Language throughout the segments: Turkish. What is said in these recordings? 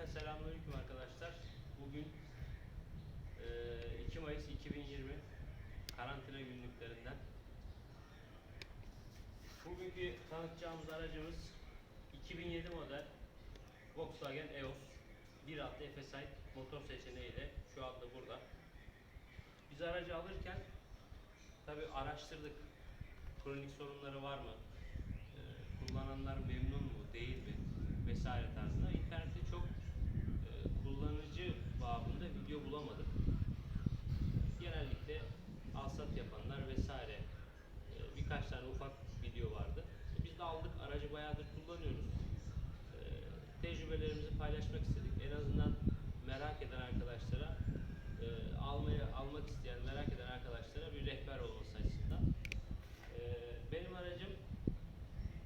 Cümleten selamünaleyküm arkadaşlar. Bugün eee, 2 Mayıs 2020 karantina günlüklerinden. Bugünkü tanıtacağımız aracımız 2007 model Volkswagen EOS 1.6 FSI motor seçeneğiyle şu anda burada. Biz aracı alırken tabi araştırdık. Kronik sorunları var mı? Eee, kullananlar memnun mu, değil mi? Vesaire tarzında. İnternette çok babında video bulamadık. Genellikle alsat yapanlar vesaire eee, birkaç tane ufak video vardı. Biz de aldık, aracı bayağıdır kullanıyoruz. Eee, tecrübelerimizi paylaşmak istedik. En azından merak eden arkadaşlara, eee, almaya almak isteyen, merak eden arkadaşlara bir rehber olması açısından. Eee, benim aracım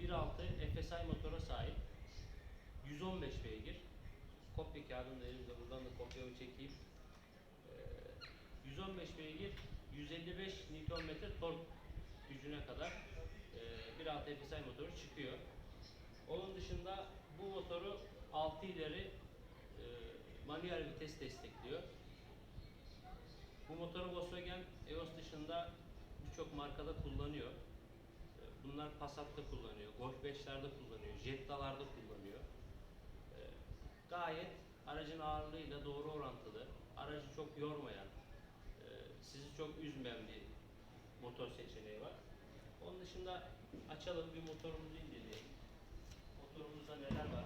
1.6 FSI motora sahip. 115 beygir. Kopya kağıdım da elimde. Buradan da kopyamı çekeyim. Eee, 115 beygir, 155 Nm tork gücüne kadar eee 1.6 FSI motoru çıkıyor. Onun dışında bu motoru 6 ileri eee manuel vites destekliyor. Bu motoru Volkswagen EOS dışında birçok markada kullanıyor. Ee, Bunlar Passat'ta kullanıyor, Golf 5'lerde kullanıyor, Jetta'larda kullanıyor. Ee, Gayet aracın ağırlığıyla doğru orantılı, aracı çok yormayan, e, çok üzmeyen bir motor seçeneği var. Onun dışında açalım bir motorumuzu inceleyelim. Motorumuzda neler var?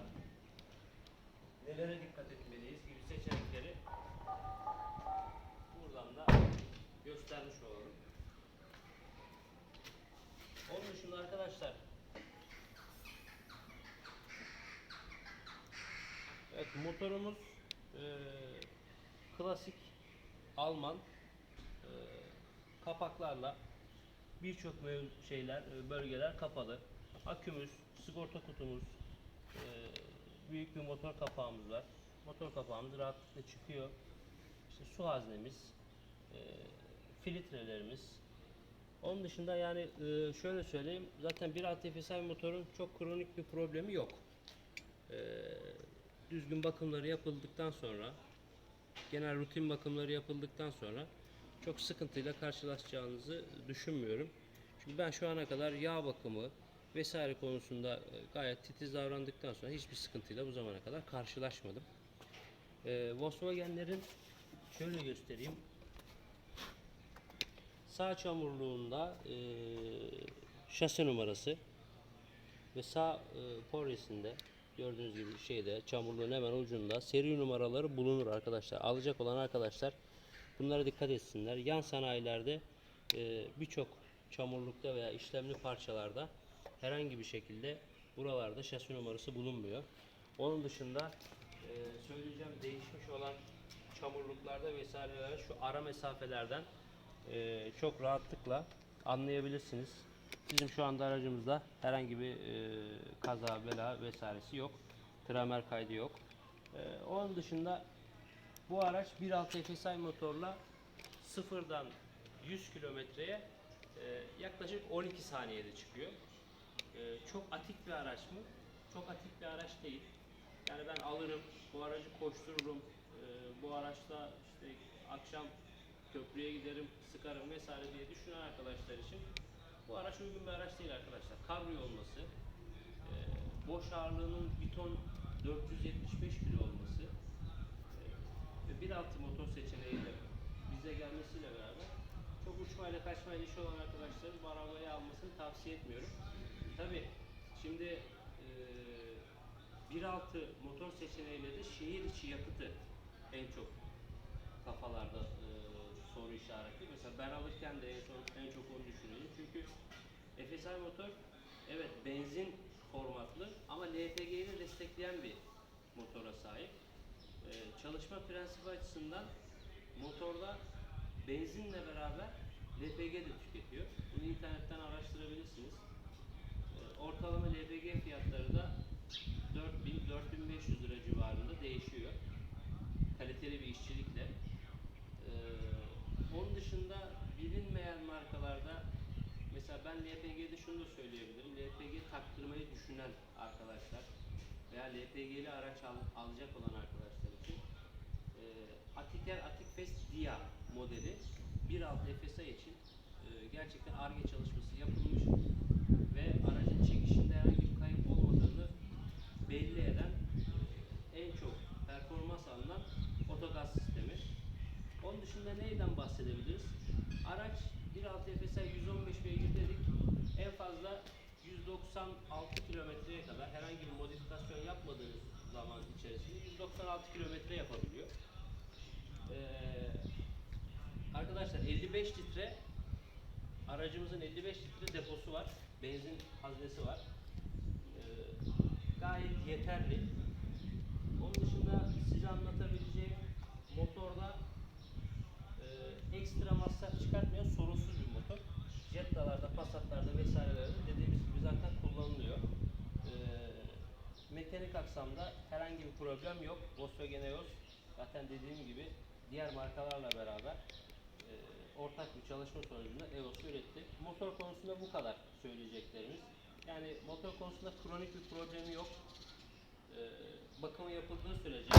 Nelere dikkat etmeliyiz gibi seçenekleri buradan da göstermiş olalım. Onun dışında arkadaşlar Evet motorumuz eee, klasik Alman kapaklarla birçok şeyler e, bölgeler kapalı. Akümüz, sigorta kutumuz, eee, büyük bir motor kapağımız var. Motor kapağımız rahatlıkla çıkıyor. İşte su haznemiz, eee, filtrelerimiz, onun dışında yani e, şöyle söyleyeyim. Zaten 1.6 FSI motorun çok kronik bir problemi yok. E, düzgün bakımları yapıldıktan sonra genel rutin bakımları yapıldıktan sonra çok sıkıntıyla karşılaşacağınızı düşünmüyorum. Çünkü ben şu ana kadar yağ bakımı vesaire konusunda e, gayet titiz davrandıktan sonra hiçbir sıkıntıyla bu zamana kadar karşılaşmadım. E, Volkswagen'lerin şöyle göstereyim. Sağ çamurluğunda e, şase numarası ve sağ e, porresinde gördüğünüz gibi şeyde çamurluğun hemen ucunda seri numaraları bulunur arkadaşlar. Alacak olan arkadaşlar bunlara dikkat etsinler. Yan sanayilerde e, birçok çamurlukta veya işlemli parçalarda herhangi bir şekilde buralarda şasi numarası bulunmuyor. Onun dışında e, söyleyeceğim değişmiş olan çamurluklarda vesairelerde şu ara mesafelerden e, çok rahatlıkla anlayabilirsiniz. Bizim şu anda aracımızda herhangi bir e, kaza, bela vesairesi yok. Tramer kaydı yok. E, onun dışında bu araç 1.6 FSI motorla sıfırdan 100 kilometreye e, yaklaşık 12 saniyede çıkıyor. E, çok atik bir araç mı? Çok atik bir araç değil. Yani ben alırım, bu aracı koştururum, e, bu araçla işte akşam köprüye giderim, sıkarım vesaire diye düşünen arkadaşlar için bu araç uygun bir araç değil arkadaşlar. Kabrio olması, boş ağırlığının bir ton 475 kilo olması 1.6 motor seçeneğiyle bize gelmesiyle beraber çok uçmayla kaçmayla işi olan arkadaşların bu arabayı almasını tavsiye etmiyorum. Tabi şimdi e, 1.6 motor seçeneğiyle de şehir içi yakıtı en çok kafalarda e, soru işareti. Mesela ben alırken de en, son, en çok onu düşünüyorum. Çünkü FSI motor evet benzin formatlı ama LPG'yi de destekleyen bir motora sahip. E, çalışma prensibi açısından motorda benzinle beraber LPG de tüketiyor. Bunu internetten araştırabilirsiniz. E, ortalama LPG fiyatları da 4000-4500 lira civarında değişiyor. Kaliteli bir işçilikle. Ee, onun dışında bilinmeyen markalarda mesela ben LPG'de şunu da söyleyebilirim. LPG taktırmayı düşünen arkadaşlar veya LPG'li araç al- alacak olan arkadaşlar Atiker Atikfest Dia modeli 1.6 FSI için e, gerçekten ARGE çalışması yapılmış ve aracın çekişinde herhangi bir kayıp olmadığını belli eden en çok performans alınan otogaz sistemi. Onun dışında neyden bahsedebiliriz? Araç 1.6 FSI 115 beygir dedik. En fazla 196 kilometreye kadar herhangi bir modifikasyon yapmadığınız zaman içerisinde 196 kilometre yapabiliyor. Ee, arkadaşlar 55 litre aracımızın 55 litre deposu var. Benzin haznesi var. Ee, gayet yeterli. Onun dışında size anlatabileceğim motorda e, ekstra masraf çıkartmayan sorunsuz bir motor. Jetta'larda, Passat'larda vesairelerde dediğimiz gibi zaten kullanılıyor. E, mekanik aksamda herhangi bir problem yok. Volkswagen EOS zaten dediğim gibi diğer markalarla beraber e, ortak bir çalışma sonucunda EOS üretti. Motor konusunda bu kadar söyleyeceklerimiz. Yani motor konusunda kronik bir problemi yok. E, bakımı yapıldığı sürece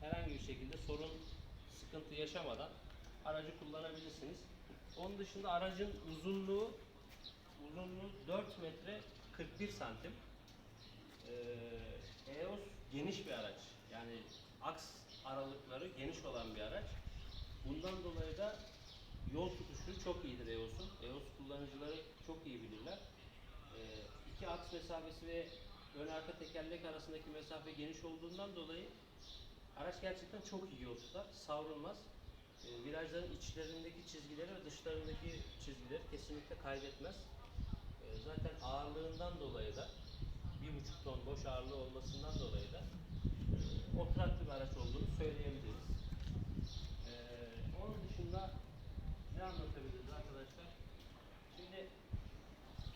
herhangi bir şekilde sorun, sıkıntı yaşamadan aracı kullanabilirsiniz. Onun dışında aracın uzunluğu uzunluğu 4 metre 41 santim. Ee, EOS geniş bir araç. Yani aks aralıkları geniş olan bir araç. Bundan dolayı da yol tutuşu çok iyidir EOS'un. EOS kullanıcıları çok iyi bilirler. Ee, iki aks mesafesi ve ön arka tekerlek arasındaki mesafe geniş olduğundan dolayı araç gerçekten çok iyi yol tutar, savrulmaz. E, virajların içlerindeki çizgileri ve dışlarındaki çizgileri kesinlikle kaybetmez. E, zaten ağırlığından dolayı da bir buçuk ton boş ağırlığı olmasından dolayı da e, oturaklı bir araç olduğunu söyleyebiliriz. E, onun dışında ne anlatabiliriz arkadaşlar? Şimdi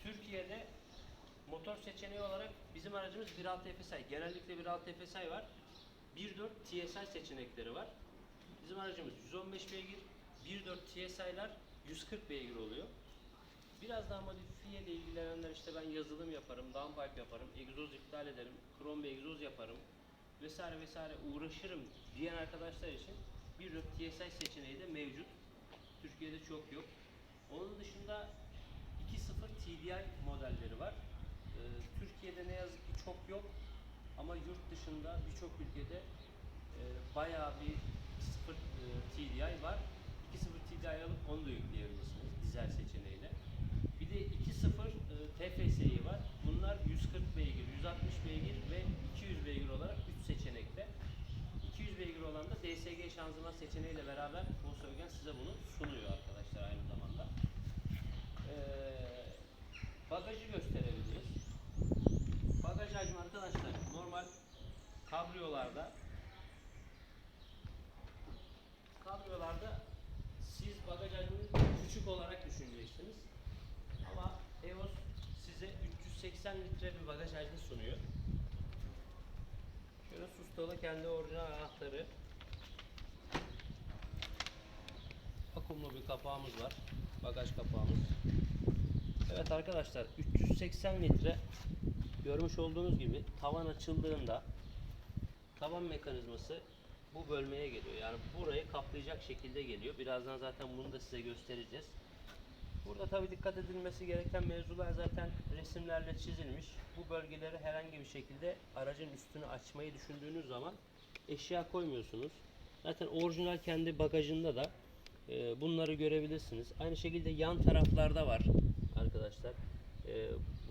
Türkiye'de motor seçeneği olarak bizim aracımız 1.6 FSI. Genellikle 1.6 FSI var. 1.4 TSI seçenekleri var. Bizim aracımız 115 beygir, 1.4 TSI'lar 140 beygir oluyor. Biraz daha modifiye ile ilgilenenler işte ben yazılım yaparım, downpipe yaparım, egzoz iptal ederim, krom egzoz yaparım vesaire vesaire uğraşırım diyen arkadaşlar için 1.4 TSI seçeneği de mevcut. Türkiye'de çok yok. Onun dışında 2.0 TDI modelleri var. Türkiye'de ne yazık ki çok yok ama yurt dışında birçok ülkede e, bayağı bir 2.0 e, TDI var. 2.0 TDI alıp onu da yükleyebilirsiniz dizel seçeneğiyle. Bir de 2.0 e, TFSI var. Bunlar 140 beygir, 160 beygir ve 200 beygir olarak 3 seçenekte. 200 beygir olan da DSG şanzıman seçeneğiyle beraber Volkswagen size bunu sunuyor arkadaşlar aynı zamanda. Ee, bagajı gösterebiliriz. Hacmi arkadaşlar normal kabriyolarda kabriyolarda siz bagaj hacmini küçük olarak düşüneceksiniz. Ama EOS size 380 litre bir bagaj hacmi sunuyor. Şöyle sustalı kendi orijinal anahtarı. Vakumlu bir kapağımız var. Bagaj kapağımız. Evet arkadaşlar 380 litre görmüş olduğunuz gibi tavan açıldığında tavan mekanizması bu bölmeye geliyor. Yani burayı kaplayacak şekilde geliyor. Birazdan zaten bunu da size göstereceğiz. Burada tabi dikkat edilmesi gereken mevzular zaten resimlerle çizilmiş. Bu bölgeleri herhangi bir şekilde aracın üstünü açmayı düşündüğünüz zaman eşya koymuyorsunuz. Zaten orijinal kendi bagajında da e, bunları görebilirsiniz. Aynı şekilde yan taraflarda var arkadaşlar.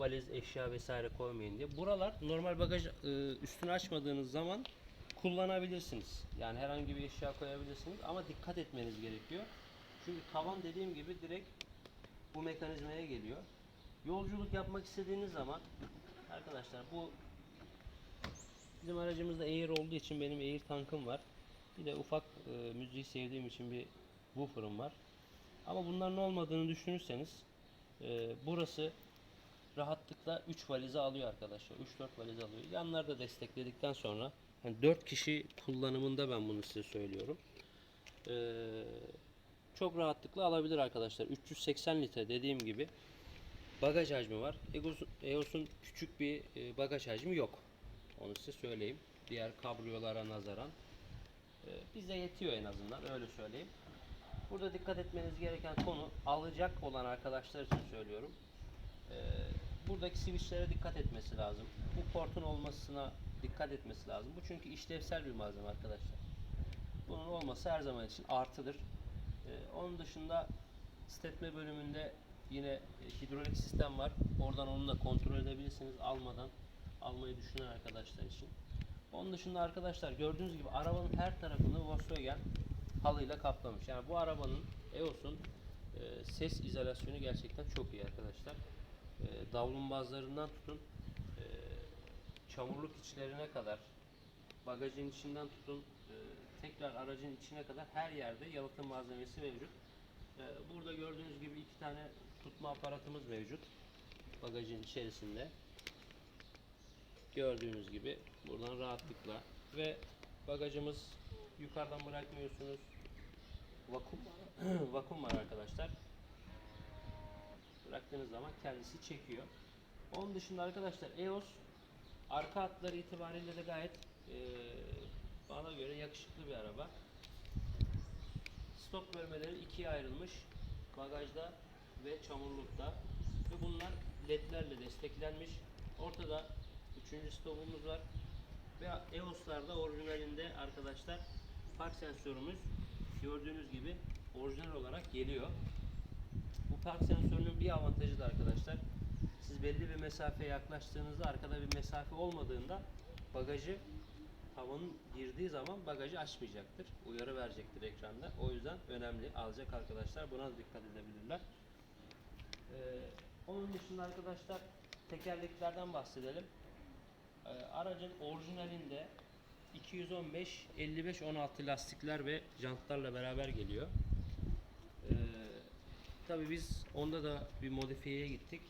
Valiz, eşya vesaire koymayın diye. Buralar normal bagaj e, üstünü açmadığınız zaman kullanabilirsiniz. Yani herhangi bir eşya koyabilirsiniz ama dikkat etmeniz gerekiyor. Çünkü tavan dediğim gibi direkt bu mekanizmaya geliyor. Yolculuk yapmak istediğiniz zaman arkadaşlar bu bizim aracımızda Air olduğu için benim Air tankım var. Bir de ufak e, müziği sevdiğim için bir woofer'ım var. Ama bunların olmadığını düşünürseniz e, burası rahatlıkla 3 valizi alıyor arkadaşlar. 3-4 valiz alıyor. Yanlarda destekledikten sonra yani 4 kişi kullanımında ben bunu size söylüyorum. Ee, çok rahatlıkla alabilir arkadaşlar. 380 litre dediğim gibi bagaj hacmi var. EOS'un küçük bir e, bagaj hacmi yok. Onu size söyleyeyim. Diğer kabriyolara nazaran. Ee, bize yetiyor en azından öyle söyleyeyim. Burada dikkat etmeniz gereken konu alacak olan arkadaşlar için söylüyorum. Ee, buradaki switchlere dikkat etmesi lazım. Bu portun olmasına dikkat etmesi lazım. Bu çünkü işlevsel bir malzeme arkadaşlar. Bunun olması her zaman için artıdır. Ee, onun dışında istetme bölümünde yine e, hidrolik sistem var. Oradan onu da kontrol edebilirsiniz almadan almayı düşünen arkadaşlar için. Onun dışında arkadaşlar gördüğünüz gibi arabanın her tarafını Volkswagen halıyla kaplamış. Yani bu arabanın EOS'un e, ses izolasyonu gerçekten çok iyi arkadaşlar. E, davlumbazlarından tutun e, çamurluk içlerine kadar bagajın içinden tutun e, tekrar aracın içine kadar her yerde yalıtım malzemesi mevcut. E, burada gördüğünüz gibi iki tane tutma aparatımız mevcut bagajın içerisinde. Gördüğünüz gibi buradan rahatlıkla ve bagajımız yukarıdan bırakmıyorsunuz. Vakum vakum var arkadaşlar. Bıraktığınız zaman kendisi çekiyor. Onun dışında arkadaşlar EOS arka hatları itibariyle de gayet eee, bana göre yakışıklı bir araba. Stop bölmeleri ikiye ayrılmış. Bagajda ve çamurlukta. Ve bunlar ledlerle desteklenmiş. Ortada üçüncü stopumuz var. Ve EOS'larda orijinalinde arkadaşlar park sensörümüz gördüğünüz gibi orijinal olarak geliyor. Bu park sensörünün bir avantajı da arkadaşlar siz belli bir mesafeye yaklaştığınızda arkada bir mesafe olmadığında bagajı havanın girdiği zaman bagajı açmayacaktır. Uyarı verecektir ekranda. O yüzden önemli. Alacak arkadaşlar buna dikkat edebilirler. Ee, onun dışında arkadaşlar tekerleklerden bahsedelim. Ee, aracın orijinalinde 215 55 16 lastikler ve jantlarla beraber geliyor. Tabii biz onda da bir modifiyeye gittik.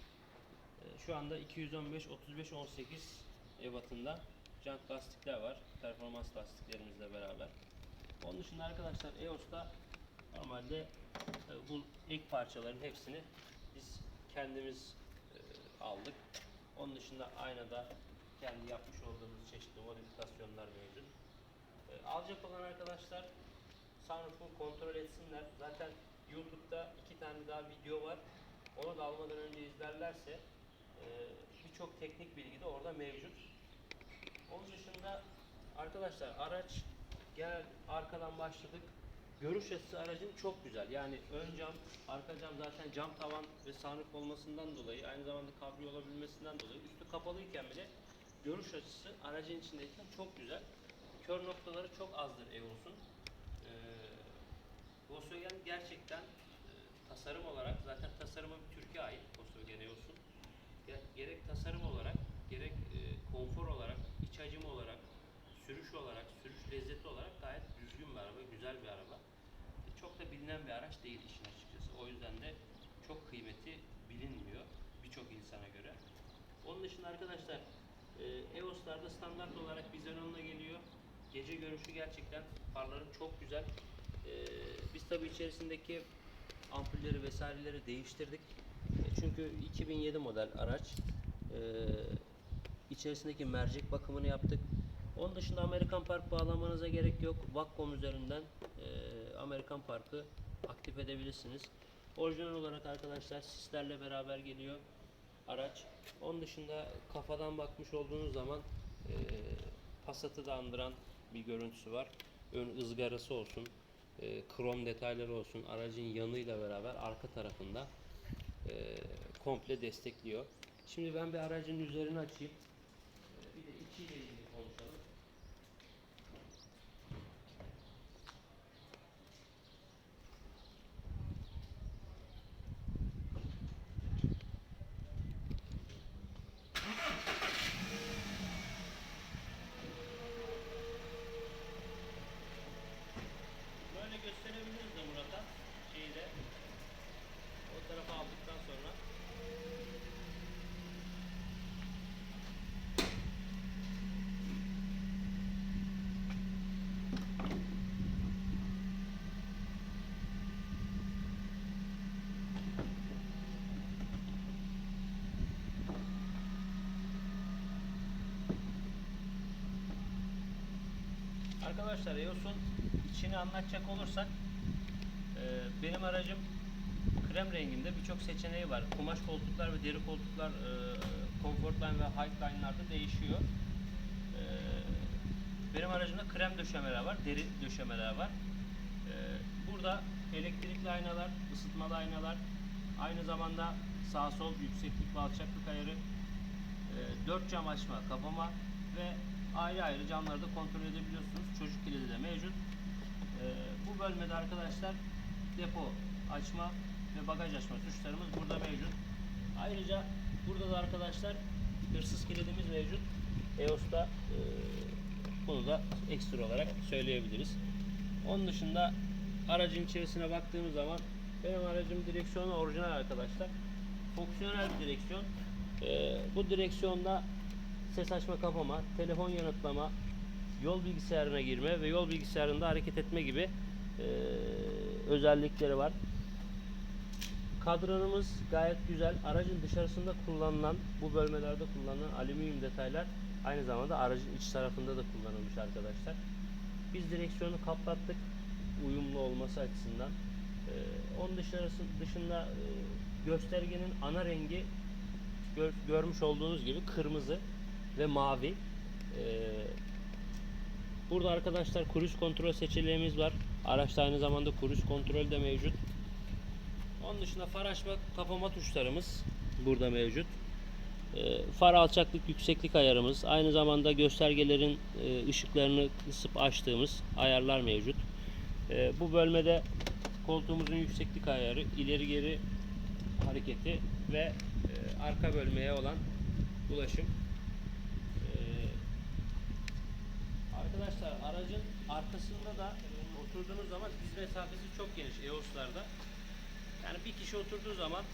Ee, Şu anda 215 35 18 ebatında jant lastikler var. Performans lastiklerimizle beraber. Onun dışında arkadaşlar EOS'ta normalde e, bu ek parçaların hepsini biz kendimiz e, aldık. Onun dışında aynada kendi yapmış olduğumuz çeşitli modifikasyonlar mevcut. E, alacak olan arkadaşlar sunroof'u kontrol etsinler. Zaten YouTube'da iki tane daha video var. Onu da almadan önce izlerlerse e, birçok teknik bilgi de orada mevcut. Onun dışında arkadaşlar araç genel arkadan başladık. Görüş açısı aracın çok güzel. Yani ön cam, arka cam zaten cam tavan ve sunroof olmasından dolayı aynı zamanda kabriyo olabilmesinden dolayı üstü kapalıyken bile görüş açısı aracın içindeyken çok güzel. Kör noktaları çok azdır EOS'un. Volkswagen gerçekten e, tasarım olarak zaten tasarımı bir Türkiye ait Volkswagen. Ge- Gerek tasarım olarak, gerek e, konfor olarak, iç hacim olarak, sürüş olarak, sürüş lezzeti olarak gayet düzgün bir araba, güzel bir araba. E, Çok da bilinen bir araç değil işin açıkçası. O yüzden de çok kıymeti bilinmiyor birçok insana göre. Onun dışında arkadaşlar e, EOS'larda standart olarak Bizonon'la geliyor. Gece görüşü gerçekten farları çok güzel. E, biz tabi içerisindeki ampulleri vesaireleri değiştirdik. E, çünkü 2007 model araç. E, içerisindeki mercek bakımını yaptık. Onun dışında Amerikan Park bağlamanıza gerek yok. Vacom üzerinden e, Amerikan Park'ı aktif edebilirsiniz. Orijinal olarak arkadaşlar sislerle beraber geliyor araç. Onun dışında kafadan bakmış olduğunuz zaman e, Passat'ı da andıran bir görüntüsü var. Ön ızgarası olsun, e, krom detayları olsun, aracın yanıyla beraber arka tarafında e, komple destekliyor. Şimdi ben bir aracın üzerini açayım. E, bir de içiyle ilgili konuşalım. Böyle gösterebiliriz de Murat'a şeyde o tarafa aldıktan sonra Arkadaşlar EOS'un içini anlatacak olursak e, benim aracım krem renginde birçok seçeneği var. Kumaş koltuklar ve deri koltuklar e, Comfortline ve Hightline'larda değişiyor. E, benim aracımda krem döşemeler var, deri döşemeler var. E, burada elektrikli aynalar, ısıtmalı aynalar, aynı zamanda sağ sol yükseklik ve alçaklık ayarı, e, 4 cam açma, kapama ve ayrı ayrı camları da kontrol edebiliyorsunuz. Çocuk kilidi de mevcut. E, bu bölmede arkadaşlar depo açma ve bagaj açma tuşlarımız burada mevcut. Ayrıca burada da arkadaşlar hırsız kilidimiz mevcut. EOS'ta e, bunu da ekstra olarak söyleyebiliriz. Onun dışında aracın içerisine baktığımız zaman benim aracım direksiyonu orijinal arkadaşlar. Fonksiyonel bir direksiyon. Ee, bu direksiyonda ses açma kapama, telefon yanıtlama, yol bilgisayarına girme ve yol bilgisayarında hareket etme gibi e, özellikleri var. Kadranımız gayet güzel. Aracın dışarısında kullanılan, bu bölmelerde kullanılan alüminyum detaylar aynı zamanda aracın iç tarafında da kullanılmış arkadaşlar. Biz direksiyonu kaplattık uyumlu olması açısından. Ee, onun dışarısı, dışında e, göstergenin ana rengi gör- görmüş olduğunuz gibi kırmızı ve mavi. Ee, burada arkadaşlar cruise kontrol seçeneğimiz var. Araçta aynı zamanda cruise kontrol de mevcut. Onun dışında far açma kapama tuşlarımız burada mevcut. Ee, far alçaklık yükseklik ayarımız aynı zamanda göstergelerin e, ışıklarını kısıp açtığımız ayarlar mevcut. Ee, bu bölmede koltuğumuzun yükseklik ayarı, ileri geri hareketi ve e, arka bölmeye olan ulaşım. Ee, arkadaşlar aracın arkasında da oturduğunuz zaman diz mesafesi çok geniş EOS'larda. Yani bir kişi oturduğu zaman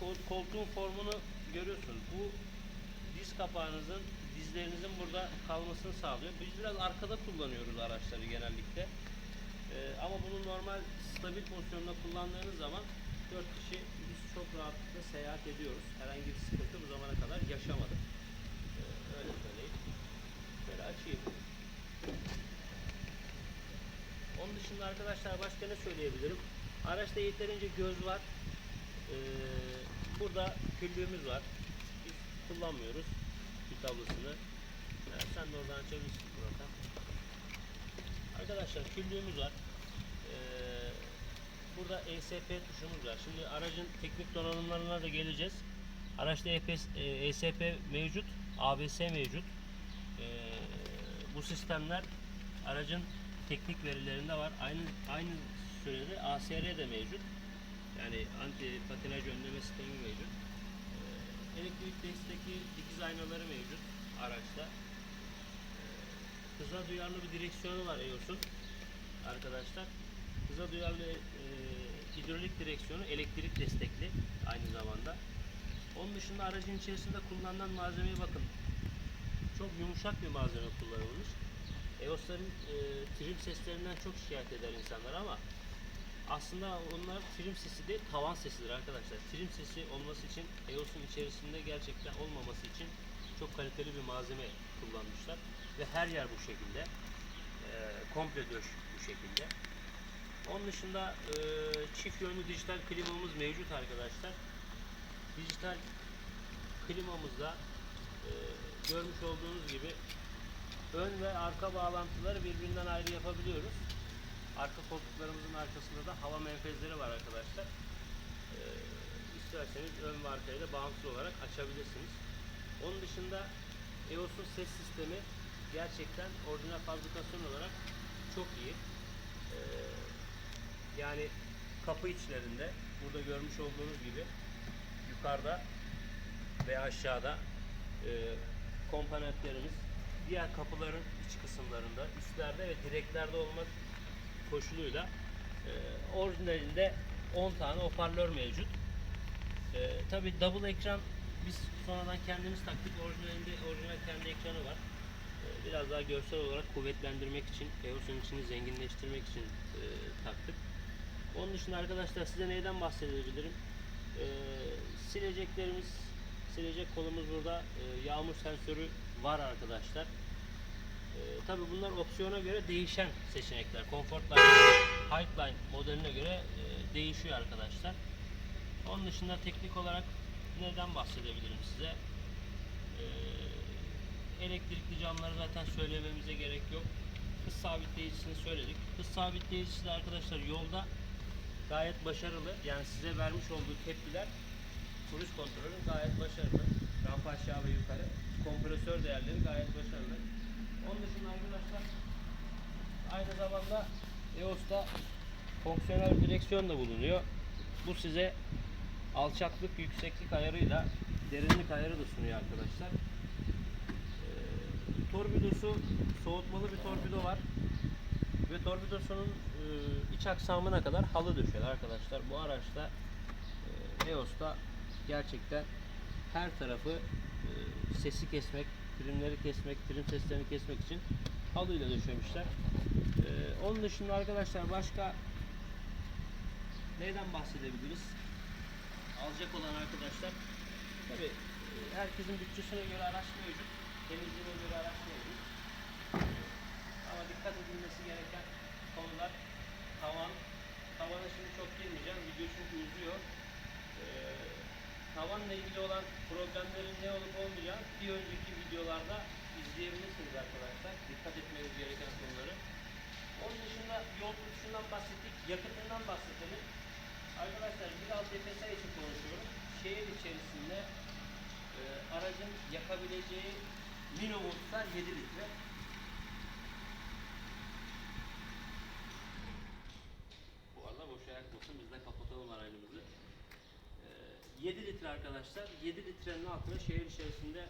kol- koltuğun formunu görüyorsunuz. Bu diz kapağınızın, dizlerinizin burada kalmasını sağlıyor. Biz biraz arkada kullanıyoruz araçları genellikle. Ee, ama bunu normal stabil pozisyonda kullandığınız zaman 4 kişi biz çok rahatlıkla seyahat ediyoruz. Herhangi bir sıkıntı bu zamana kadar yaşamadık. Ee, öyle söyleyeyim. Şöyle açayım. Onun dışında arkadaşlar başka ne söyleyebilirim? Araçta yeterince göz var. Ee, burada küllüğümüz var. Biz kullanmıyoruz bir tablosunu. Evet, sen de oradan açabilirsin Murat'a. Arkadaşlar küllüğümüz var. Ee, burada ESP tuşumuz var. Şimdi aracın teknik donanımlarına da geleceğiz. Araçta EPS, e, ESP mevcut, ABS mevcut. Bu sistemler aracın teknik verilerinde var. Aynı aynı sürede ASR de mevcut. Yani anti patinaj önleme sistemi mevcut. Ee, elektrik destekli dikiz aynaları mevcut araçta. Ee, hıza duyarlı bir direksiyonu var EOS'un arkadaşlar. Hıza duyarlı e, hidrolik direksiyonu elektrik destekli aynı zamanda. Onun dışında aracın içerisinde kullanılan malzemeye bakın. Çok yumuşak bir malzeme kullanılmış. EOS'ların e, trim seslerinden çok şikayet eder insanlar ama aslında onlar trim sesi değil tavan sesidir arkadaşlar. Trim sesi olması için EOS'un içerisinde gerçekten olmaması için çok kaliteli bir malzeme kullanmışlar ve her yer bu şekilde. E, komple döş bu şekilde. Onun dışında e, çift yönlü dijital klimamız mevcut arkadaşlar. Dijital klimamızda e, görmüş olduğunuz gibi ön ve arka bağlantıları birbirinden ayrı yapabiliyoruz. Arka koltuklarımızın arkasında da hava menfezleri var arkadaşlar. Ee, isterseniz ön ve arkayı da bağımsız olarak açabilirsiniz. Onun dışında EOS'un ses sistemi gerçekten orijinal fabrikasyon olarak çok iyi. Ee, yani kapı içlerinde burada görmüş olduğunuz gibi yukarıda ve aşağıda e, komponentlerimiz diğer kapıların iç kısımlarında, üstlerde ve direklerde olmak koşuluyla e, orijinalinde 10 tane hoparlör mevcut. E, Tabi double ekran biz sonradan kendimiz taktık. Orijinalinde orijinal kendi ekranı var. E, biraz daha görsel olarak kuvvetlendirmek için, EOS'un içini zenginleştirmek için e, taktık. Onun dışında arkadaşlar size neyden bahsedebilirim? E, sileceklerimiz, silecek kolumuz burada. E, yağmur sensörü var arkadaşlar. Ee, tabii bunlar opsiyona göre değişen seçenekler. Comfortline, Heightline modeline göre e, değişiyor arkadaşlar. Onun dışında teknik olarak neden bahsedebilirim size? Ee, elektrikli camları zaten söylememize gerek yok. Hız sabitleyicisini söyledik. Hız sabitleyicisi de arkadaşlar yolda gayet başarılı. Yani size vermiş olduğu tepkiler Cruise kontrolü gayet başarılı. Rampa aşağı ve yukarı. Kompresör değerleri gayet başarılı. Onun dışında arkadaşlar aynı zamanda EOS'ta fonksiyonel direksiyon da bulunuyor. Bu size alçaklık, yükseklik ayarıyla derinlik ayarı da sunuyor arkadaşlar. Ee, torpidosu soğutmalı bir torpido var. Ve torpidosunun e, iç aksamına kadar halı döşeli arkadaşlar. Bu araçta e, EOS'ta gerçekten her tarafı e, sesi kesmek, trimleri kesmek, trim seslerini kesmek için halıyla döşemişler. E, onun dışında arkadaşlar başka neyden bahsedebiliriz? Alacak olan arkadaşlar tabi herkesin bütçesine göre araç mevcut, temizliğine göre araç mevcut. Ama dikkat edilmesi gereken konular tavan. Tavana şimdi çok girmeyeceğim. Video çünkü uzuyor. Ee, tavanla ilgili olan problemlerin ne olup olmayacağını bir önceki videolarda izleyebilirsiniz arkadaşlar. Dikkat etmeniz gereken konuları. Onun dışında yol tutuşundan bahsettik. Yakıtından bahsedelim. Arkadaşlar biraz DPS için konuşuyorum. Şehir içerisinde e, aracın yakabileceği minimum tutar 7 litre. Bu arada boş yakmasın biz de kapatalım aracımızı. Ee, 7 litre arkadaşlar. 7 litrenin altına şehir içerisinde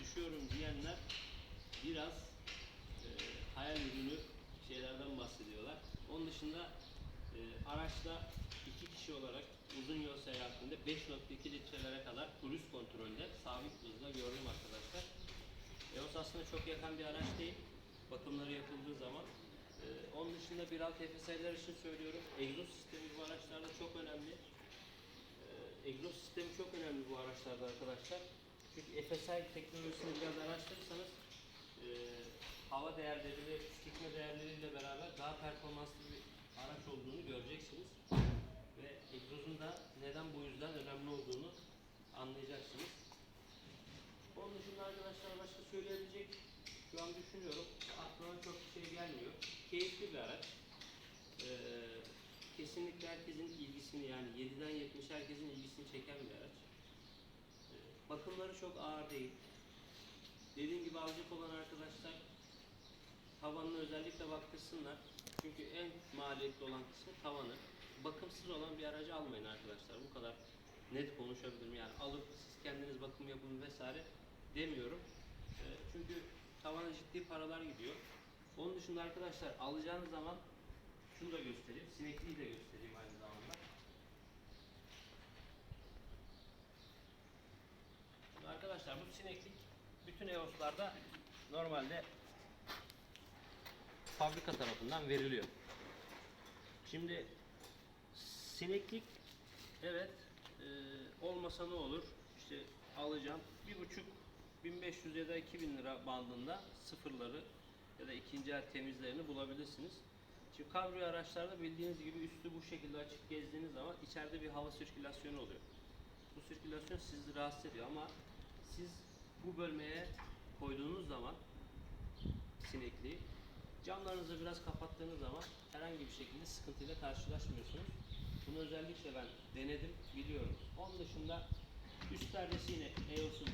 düşüyorum diyenler biraz e, hayal ürünü şeylerden bahsediyorlar. Onun dışında e, araçta iki kişi olarak uzun yol seyahatinde 5.2 litrelere kadar cruise kontrolde sabit hızla gördüm arkadaşlar. EOS aslında çok yakan bir araç değil. Bakımları yapıldığı zaman. Ee, onun dışında 1.6 FSI'ler için söylüyorum. Egzoz sistemi bu araçlarda çok önemli. Egzoz sistemi çok önemli bu araçlarda arkadaşlar. Çünkü FSI teknolojisini biraz araştırırsanız e, hava değerleri tüketme değerleriyle beraber daha performanslı bir araç olduğunu göreceksiniz. Ve egzozun da neden bu yüzden önemli olduğunu anlayacaksınız. Onun dışında arkadaşlar başka söyleyebilecek şu an düşünüyorum. Aklıma çok bir şey gelmiyor. Keyifli bir araç. Ee, kesinlikle herkesin ilgisini yani 7'den 70 herkesin ilgisini çeken bir araç. Ee, bakımları çok ağır değil. Dediğim gibi alacak olan arkadaşlar tavanına özellikle baktırsınlar. Çünkü en maliyetli olan kısmı tavanı. Bakımsız olan bir aracı almayın arkadaşlar. Bu kadar net konuşabilirim. Yani alıp siz kendiniz bakım yapın vesaire demiyorum. Ee, çünkü tavana ciddi paralar gidiyor. Onun dışında arkadaşlar alacağınız zaman şunu da göstereyim. Sinekliği de göstereyim aynı zamanda. Şimdi arkadaşlar bu sineklik bütün EOS'larda normalde fabrika tarafından veriliyor. Şimdi sineklik evet e, olmasa ne olur? İşte alacağım bir buçuk 1500 ya da 2000 lira bandında sıfırları ya da ikinci el temizlerini bulabilirsiniz. Şimdi kabrio araçlarda bildiğiniz gibi üstü bu şekilde açık gezdiğiniz zaman içeride bir hava sirkülasyonu oluyor. Bu sirkülasyon sizi rahatsız ediyor ama siz bu bölmeye koyduğunuz zaman sinekliği camlarınızı biraz kapattığınız zaman herhangi bir şekilde sıkıntıyla karşılaşmıyorsunuz. Bunu özellikle ben denedim, biliyorum. Onun dışında üst perdesi yine EOS'un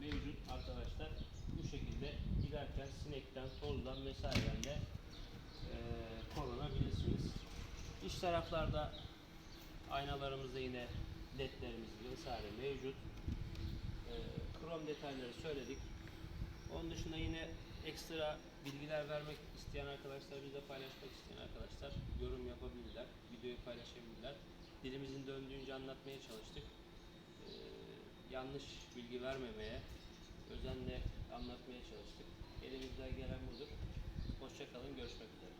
mevcut arkadaşlar. Bu şekilde giderken sinekten, tozdan vesaireden de korunabilirsiniz. İç taraflarda aynalarımızda yine ledlerimiz vesaire mevcut. Eee, krom detayları söyledik. Onun dışında yine ekstra bilgiler vermek isteyen arkadaşlar, bize paylaşmak isteyen arkadaşlar yorum yapabilirler, videoyu paylaşabilirler. Dilimizin döndüğünce anlatmaya çalıştık. Ee, yanlış bilgi vermemeye, özenle anlatmaya çalıştık. Elimizden gelen budur. Hoşçakalın, görüşmek üzere.